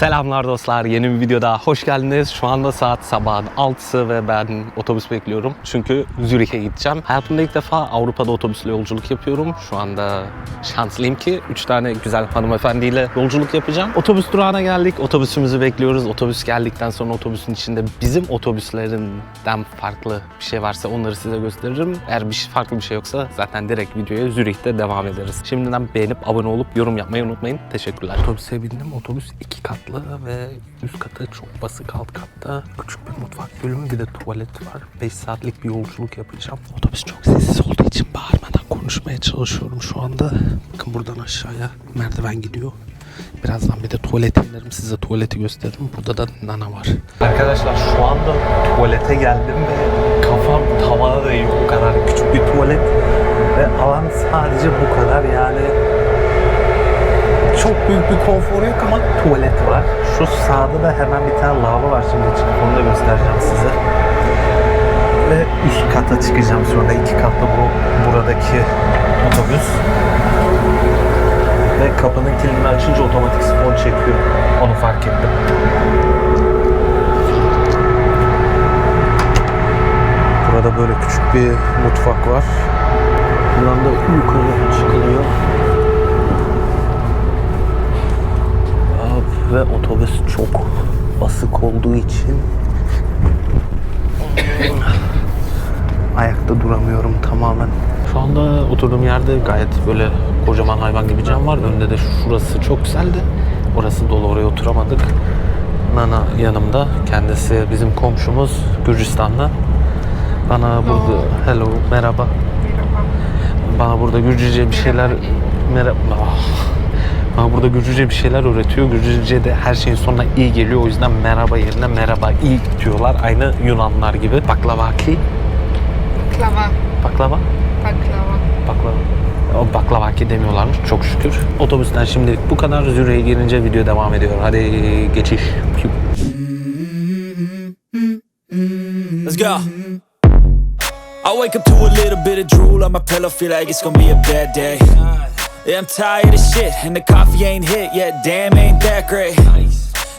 Selamlar dostlar. Yeni bir videoda hoş geldiniz. Şu anda saat sabahın 6'sı ve ben otobüs bekliyorum. Çünkü Zürih'e gideceğim. Hayatımda ilk defa Avrupa'da otobüsle yolculuk yapıyorum. Şu anda şanslıyım ki 3 tane güzel hanımefendiyle yolculuk yapacağım. Otobüs durağına geldik. Otobüsümüzü bekliyoruz. Otobüs geldikten sonra otobüsün içinde bizim otobüslerinden farklı bir şey varsa onları size gösteririm. Eğer bir şey, farklı bir şey yoksa zaten direkt videoya Zürih'te devam ederiz. Şimdiden beğenip abone olup yorum yapmayı unutmayın. Teşekkürler. Otobüse bindim. Otobüs iki katlı ve üst katı çok basık alt katta. Küçük bir mutfak bölümü bir de tuvalet var. 5 saatlik bir yolculuk yapacağım. Otobüs çok sessiz olduğu için bağırmadan konuşmaya çalışıyorum şu anda. Bakın buradan aşağıya merdiven gidiyor. Birazdan bir de tuvalete inerim size tuvaleti gösteririm. Burada da nana var. Arkadaşlar şu anda tuvalete geldim ve kafam tavana değiyor. O kadar küçük bir tuvalet ve alan sadece bu kadar yani çok büyük bir konfor yok ama tuvalet var. Şu sağda da hemen bir tane lavabo var şimdi çıkıp onu da göstereceğim size. Ve üst kata çıkacağım sonra iki katlı bu buradaki otobüs. Ve kapının kilidini açınca otomatik sifon çekiyor. Onu fark ettim. Burada böyle küçük bir mutfak var. Buradan da yukarı çıkılıyor. Ve otobüs çok basık olduğu için ayakta duramıyorum tamamen. Şu anda oturduğum yerde gayet böyle kocaman hayvan gibi cam var. Önde de şurası çok güzeldi. Orası dolu oraya oturamadık. Nana yanımda. Kendisi bizim komşumuz Gürcistanlı. Bana burada hello merhaba. Bana burada Gürcüce bir şeyler merhaba. Ah. Bana burada Gürcüce bir şeyler öğretiyor. Gürcüce de her şeyin sonuna iyi geliyor. O yüzden merhaba yerine merhaba iyi diyorlar. Aynı Yunanlar gibi. Baklavaki. Baklava. Baklava. Baklava. Baklava. O baklavaki demiyorlarmış çok şükür. Otobüsten şimdilik bu kadar. Zürich'e gelince video devam ediyor. Hadi geçiş. Let's go. I wake up to a little bit of drool on my pillow, feel like it's gonna be a bad day. Yeah, I'm tired of shit, and the coffee ain't hit yet, damn, ain't that great.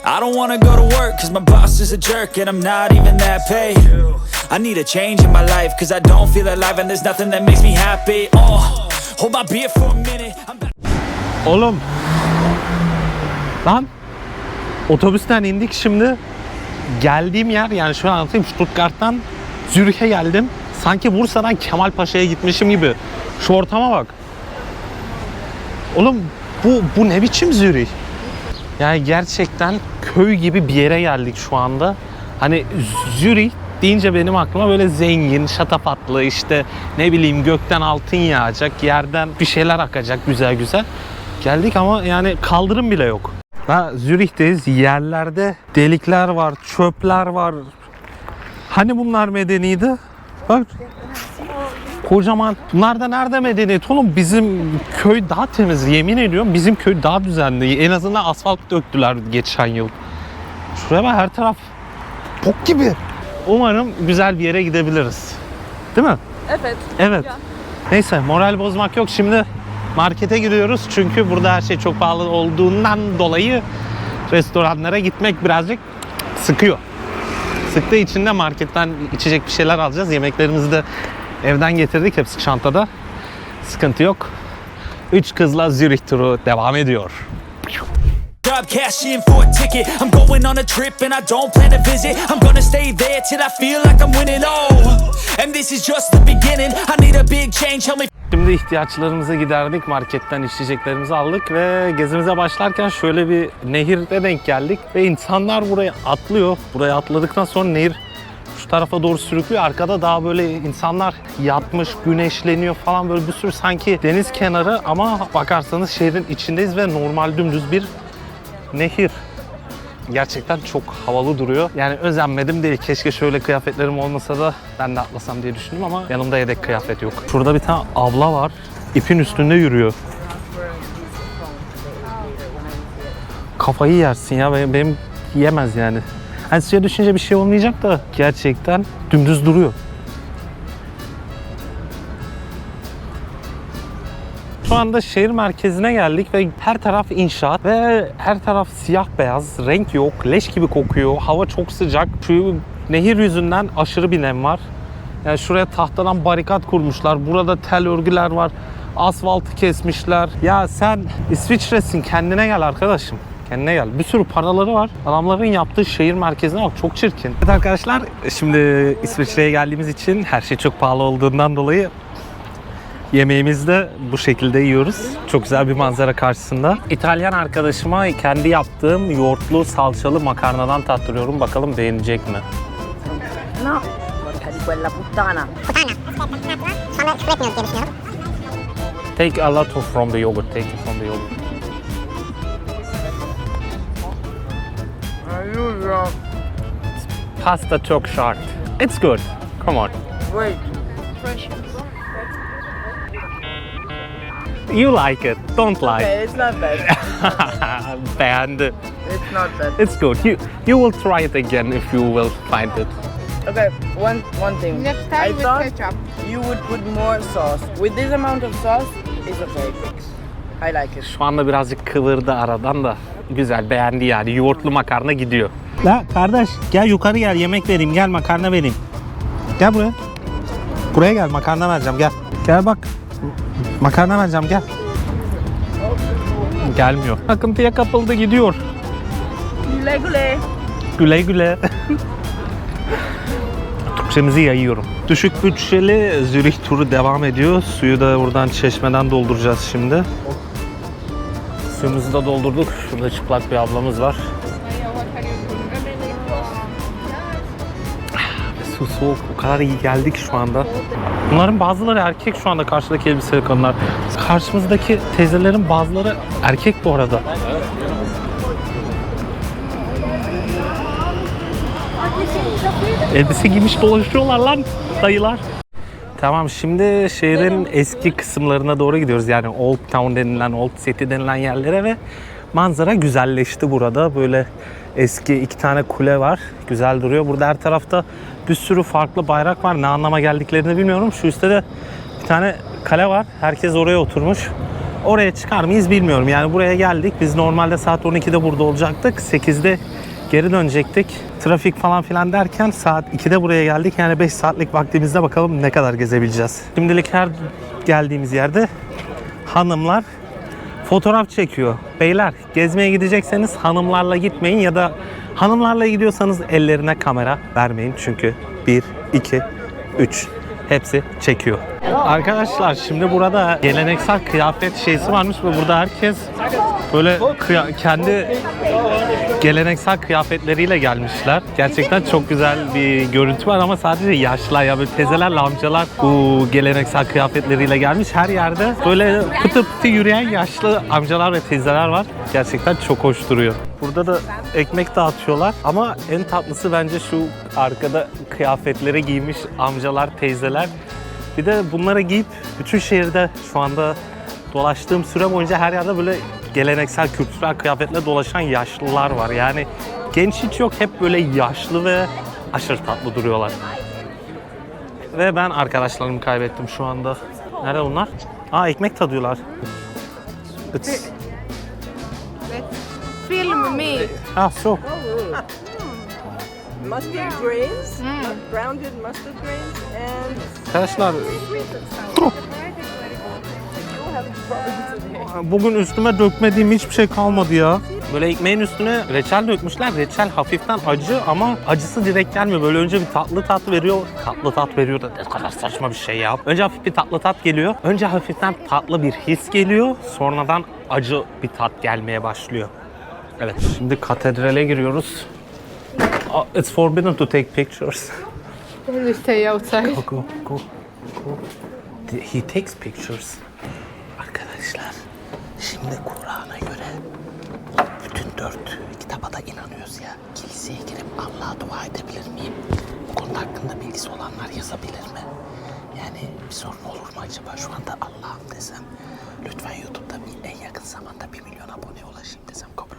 I don't wanna go to work, cause my boss is a jerk, and I'm not even that paid. I need a change in my life, cause I don't feel alive, and there's nothing that makes me happy. Oh, hold my beer for a minute. I'm back. Oğlum. Lan. Otobüsten indik şimdi. Geldiğim yer yani şöyle anlatayım Stuttgart'tan Zürih'e geldim. Sanki Bursa'dan Kemalpaşa'ya gitmişim gibi. Şu ortama bak. Oğlum bu bu ne biçim Zürih? Yani gerçekten köy gibi bir yere geldik şu anda. Hani Zürih deyince benim aklıma böyle zengin, şatafatlı işte ne bileyim gökten altın yağacak, yerden bir şeyler akacak güzel güzel. Geldik ama yani kaldırım bile yok. Ha Zürih'teyiz. Yerlerde delikler var, çöpler var. Hani bunlar medeniydi? Bak kocaman. Bunlar da nerede medeniyet oğlum? Bizim köy daha temiz. Yemin ediyorum bizim köy daha düzenli. En azından asfalt döktüler geçen yıl. Şuraya bak her taraf bok gibi. Umarım güzel bir yere gidebiliriz. Değil mi? Evet. Evet. Neyse moral bozmak yok. Şimdi markete gidiyoruz. Çünkü burada her şey çok pahalı olduğundan dolayı restoranlara gitmek birazcık sıkıyor. Sıktığı için de marketten içecek bir şeyler alacağız. Yemeklerimizi de evden getirdik. Hepsi çantada. Sıkıntı yok. Üç kızla Zürich turu devam ediyor. Job cash in for a ticket. I'm going on a trip and I don't plan to visit. I'm gonna stay there till I feel like I'm winning. Oh, and this is just the beginning. I need a big change. Help me Şimdi ihtiyaçlarımızı giderdik, marketten içeceklerimizi aldık ve gezimize başlarken şöyle bir nehirde denk geldik ve insanlar buraya atlıyor. Buraya atladıktan sonra nehir tarafa doğru sürüklüyor. Arkada daha böyle insanlar yatmış, güneşleniyor falan böyle bir sürü sanki deniz kenarı ama bakarsanız şehrin içindeyiz ve normal dümdüz bir nehir. Gerçekten çok havalı duruyor. Yani özenmedim değil. Keşke şöyle kıyafetlerim olmasa da ben de atlasam diye düşündüm ama yanımda yedek kıyafet yok. Şurada bir tane abla var. İpin üstünde yürüyor. Kafayı yersin ya. Benim, yemez yani. Hani suya düşünce bir şey olmayacak da gerçekten dümdüz duruyor. Şu anda şehir merkezine geldik ve her taraf inşaat ve her taraf siyah beyaz. Renk yok, leş gibi kokuyor. Hava çok sıcak. Şu nehir yüzünden aşırı bir nem var. Yani şuraya tahtadan barikat kurmuşlar. Burada tel örgüler var. Asfaltı kesmişler. Ya sen İsviçre'sin kendine gel arkadaşım. Kendine gel. Bir sürü paraları var. Adamların yaptığı şehir merkezine bak çok çirkin. Evet arkadaşlar şimdi İsviçre'ye geldiğimiz için her şey çok pahalı olduğundan dolayı Yemeğimizi de bu şekilde yiyoruz. Çok güzel bir manzara karşısında. İtalyan arkadaşıma kendi yaptığım yoğurtlu salçalı makarnadan tattırıyorum. Bakalım beğenecek mi? No, quella puttana. Düşünüyorum. Take a lot of from the yogurt. Take it from the yogurt. Aiuto. Pasta çok short. It's good. Come on. Wait. Fresh. You like it. Don't like. Okay, it's not bad. Beğendi. It's not bad. It's good. You you will try it again if you will find it. Okay, one one thing. Next I time with thought ketchup. you would put more sauce. With this amount of sauce, it's okay. I like it. Şu anda birazcık kıvırdı aradan da güzel beğendi yani yoğurtlu makarna gidiyor. La kardeş gel yukarı gel yemek vereyim gel makarna vereyim. Gel buraya. Buraya gel makarna vereceğim gel. Gel bak. Makarna vereceğim gel. Gelmiyor. Akıntıya kapıldı gidiyor. Güle güle. Güle güle. Türkçemizi yayıyorum. Düşük bütçeli Zürih turu devam ediyor. Suyu da buradan çeşmeden dolduracağız şimdi. Suyumuzu da doldurduk. Şurada çıplak bir ablamız var. Su soğuk. O kadar iyi geldik şu anda. Bunların bazıları erkek şu anda karşıdaki elbiseli kadınlar. Karşımızdaki teyzelerin bazıları erkek bu arada. Elbise giymiş dolaşıyorlar lan dayılar. Tamam şimdi şehrin eski kısımlarına doğru gidiyoruz. Yani Old Town denilen, Old City denilen yerlere ve manzara güzelleşti burada. Böyle eski iki tane kule var. Güzel duruyor. Burada her tarafta bir sürü farklı bayrak var. Ne anlama geldiklerini bilmiyorum. Şu üstte de bir tane kale var. Herkes oraya oturmuş. Oraya çıkar mıyız bilmiyorum. Yani buraya geldik. Biz normalde saat 12'de burada olacaktık. 8'de geri dönecektik. Trafik falan filan derken saat 2'de buraya geldik. Yani 5 saatlik vaktimizde bakalım ne kadar gezebileceğiz. Şimdilik her geldiğimiz yerde hanımlar fotoğraf çekiyor. Beyler gezmeye gidecekseniz hanımlarla gitmeyin ya da hanımlarla gidiyorsanız ellerine kamera vermeyin. Çünkü 1, 2, 3 hepsi çekiyor. Arkadaşlar şimdi burada geleneksel kıyafet şeysi varmış ve burada herkes böyle kendi geleneksel kıyafetleriyle gelmişler. Gerçekten çok güzel bir görüntü var ama sadece yaşlılar ya böyle teyzelerle amcalar bu geleneksel kıyafetleriyle gelmiş. Her yerde böyle pıtı pıtı yürüyen yaşlı amcalar ve teyzeler var. Gerçekten çok hoş duruyor. Burada da ekmek dağıtıyorlar ama en tatlısı bence şu arkada kıyafetleri giymiş amcalar, teyzeler. Bir de bunları giyip bütün şehirde şu anda dolaştığım süre boyunca her yerde böyle geleneksel kültürel kıyafetle dolaşan yaşlılar var. Yani genç hiç yok. Hep böyle yaşlı ve aşırı tatlı duruyorlar. Ve ben arkadaşlarımı kaybettim şu anda. Nerede bunlar? Aa ekmek tadıyorlar. It's... Film me. Ah so. Mustard grains, grounded mustard grains, and Arkadaşlar Bugün üstüme dökmediğim hiçbir şey kalmadı ya. Böyle ekmeğin üstüne reçel dökmüşler. Reçel hafiften acı ama acısı direkt gelmiyor. Böyle önce bir tatlı tat veriyor. Tatlı tat veriyor da ne kadar saçma bir şey ya. Önce hafif bir tatlı tat geliyor. Önce hafiften tatlı bir his geliyor. Sonradan acı bir tat gelmeye başlıyor. Evet şimdi katedrale giriyoruz. Ah, It's forbidden to take pictures. We stay outside. Go, go, go, go. He takes pictures. Arkadaşlar, şimdi Kur'an'a göre bütün dört kitaba da inanıyoruz ya. Kiliseye girip Allah'a dua edebilir miyim? Bu konuda hakkında bilgisi olanlar yazabilir mi? Yani bir sorun olur mu acaba? Şu anda Allah'ım desem, lütfen YouTube'da bir en yakın zamanda bir milyon abone ulaşayım desem kabul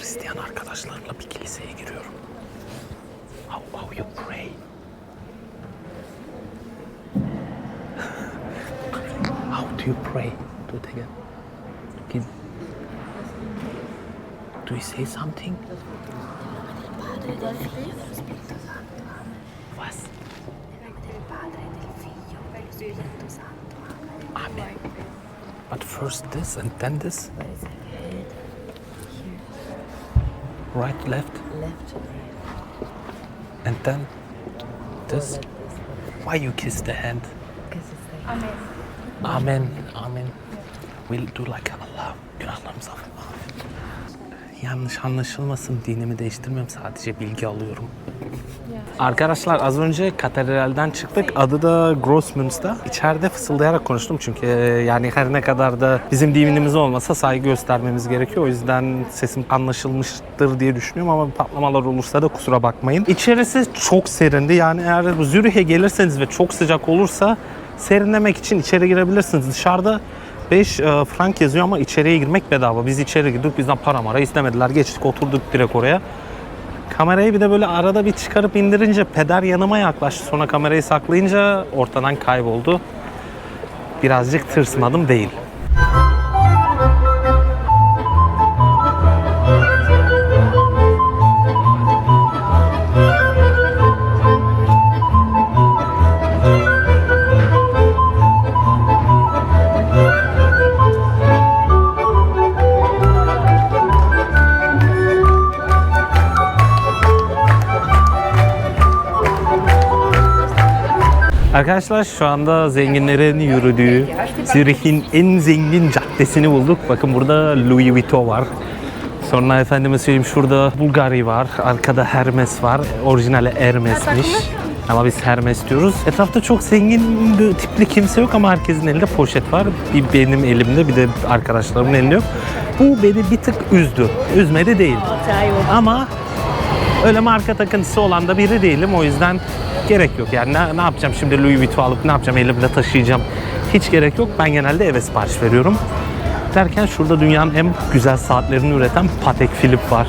Hristiyan arkadaşlarımla bir kiliseye giriyorum. How, how you pray? how do you pray? Do it again. Do you say something? Was? Amen. But first this and then this? Right, left? Left. And then this? Why you kiss the hand? Because it's like Amen. Amen. We'll do like Allah. Günahlarımızı affet. Yanlış anlaşılmasın dinimi değiştirmiyorum sadece bilgi alıyorum. Arkadaşlar az önce katedralden çıktık. Adı da Grossmünster. İçeride fısıldayarak konuştum çünkü e, yani her ne kadar da bizim dinimiz olmasa saygı göstermemiz gerekiyor. O yüzden sesim anlaşılmıştır diye düşünüyorum ama patlamalar olursa da kusura bakmayın. İçerisi çok serindi. Yani eğer Zürih'e gelirseniz ve çok sıcak olursa serinlemek için içeri girebilirsiniz. Dışarıda 5 e, frank yazıyor ama içeriye girmek bedava. Biz içeri girdik. Bizden para mara istemediler. Geçtik oturduk direkt oraya. Kamerayı bir de böyle arada bir çıkarıp indirince peder yanıma yaklaştı. Sonra kamerayı saklayınca ortadan kayboldu. Birazcık tırsmadım değil. Arkadaşlar şu anda zenginlerin yürüdüğü Zürih'in en zengin caddesini bulduk. Bakın burada Louis Vuitton var. Sonra efendime söyleyeyim şurada Bulgari var. Arkada Hermes var. Orijinali Hermes'miş. Ama biz Hermes diyoruz. Etrafta çok zengin bir tipli kimse yok ama herkesin elinde poşet var. Bir benim elimde bir de arkadaşlarımın elinde yok. Bu beni bir tık üzdü. Üzmedi değil. Ama öyle marka takıntısı olan da biri değilim. O yüzden gerek yok. Yani ne, ne yapacağım şimdi Louis Vuitton alıp ne yapacağım elimde taşıyacağım. Hiç gerek yok. Ben genelde eve sipariş veriyorum. Derken şurada dünyanın en güzel saatlerini üreten Patek Philippe var.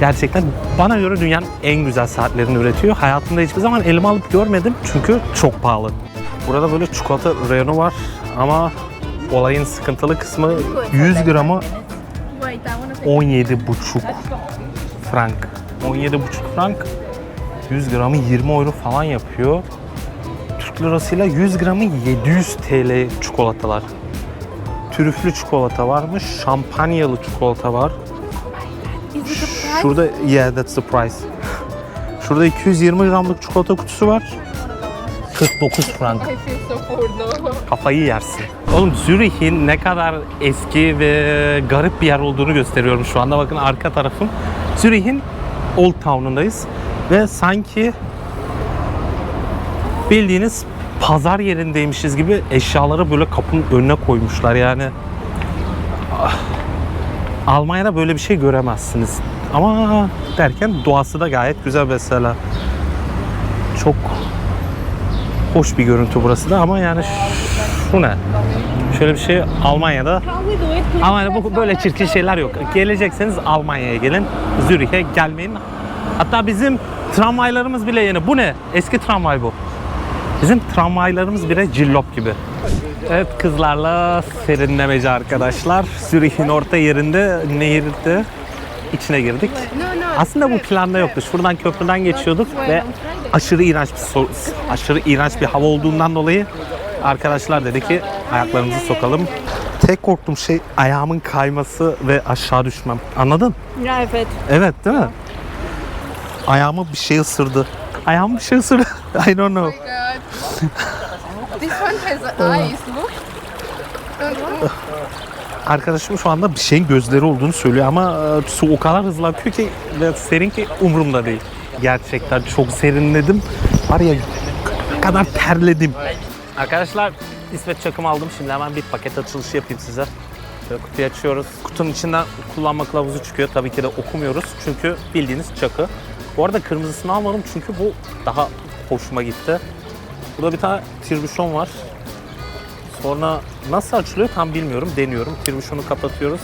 Gerçekten bana göre dünyanın en güzel saatlerini üretiyor. Hayatımda hiçbir zaman elime alıp görmedim çünkü çok pahalı. Burada böyle çikolata reyonu var ama olayın sıkıntılı kısmı 100 gramı 17,5 frank. 17,5 frank 100 gramı 20 euro falan yapıyor. Türk lirasıyla 100 gramı 700 TL çikolatalar. Trüflü çikolata varmış, şampanyalı çikolata var. Şurada yeah that's the price. Şurada 220 gramlık çikolata kutusu var. 49 frank. Kafayı yersin. Oğlum Zürih'in ne kadar eski ve garip bir yer olduğunu gösteriyorum şu anda. Bakın arka tarafım. Zürih'in Old Town'undayız. Ve sanki bildiğiniz pazar yerindeymişiz gibi eşyaları böyle kapının önüne koymuşlar yani. Ah. Almanya'da böyle bir şey göremezsiniz. Ama derken doğası da gayet güzel mesela. Çok hoş bir görüntü burası da ama yani şu ne? Şöyle bir şey Almanya'da Almanya'da böyle çirkin şeyler yok. Gelecekseniz Almanya'ya gelin. Zürih'e gelmeyin. Hatta bizim tramvaylarımız bile yeni. Bu ne? Eski tramvay bu. Bizim tramvaylarımız bile cillop gibi. Evet kızlarla serinlemeci arkadaşlar. Zürih'in orta yerinde nehirde içine girdik. Aslında bu planda yoktu. Şuradan köprüden geçiyorduk ve aşırı iğrenç bir aşırı iğrenç bir hava olduğundan dolayı arkadaşlar dedi ki ayaklarımızı sokalım. Tek korktuğum şey ayağımın kayması ve aşağı düşmem. Anladın? Ya evet. Evet değil mi? Ayağımı bir şey ısırdı. Ayağımı bir şey ısırdı. I don't know. Oh my god. This one has eyes, look. Arkadaşım şu anda bir şeyin gözleri olduğunu söylüyor ama e, su o kadar hızlı akıyor ki ve serin ki umurumda değil. Gerçekten çok serinledim. Var ya kadar terledim. Arkadaşlar İsmet çakımı aldım. Şimdi hemen bir paket açılışı yapayım size. Böyle kutuyu açıyoruz. Kutunun içinden kullanma kılavuzu çıkıyor. Tabii ki de okumuyoruz. Çünkü bildiğiniz çakı. Bu arada kırmızısını almadım çünkü bu daha hoşuma gitti. Burada bir tane tirbüşon var. Sonra nasıl açılıyor tam bilmiyorum. Deniyorum. Tirbüşonu kapatıyoruz.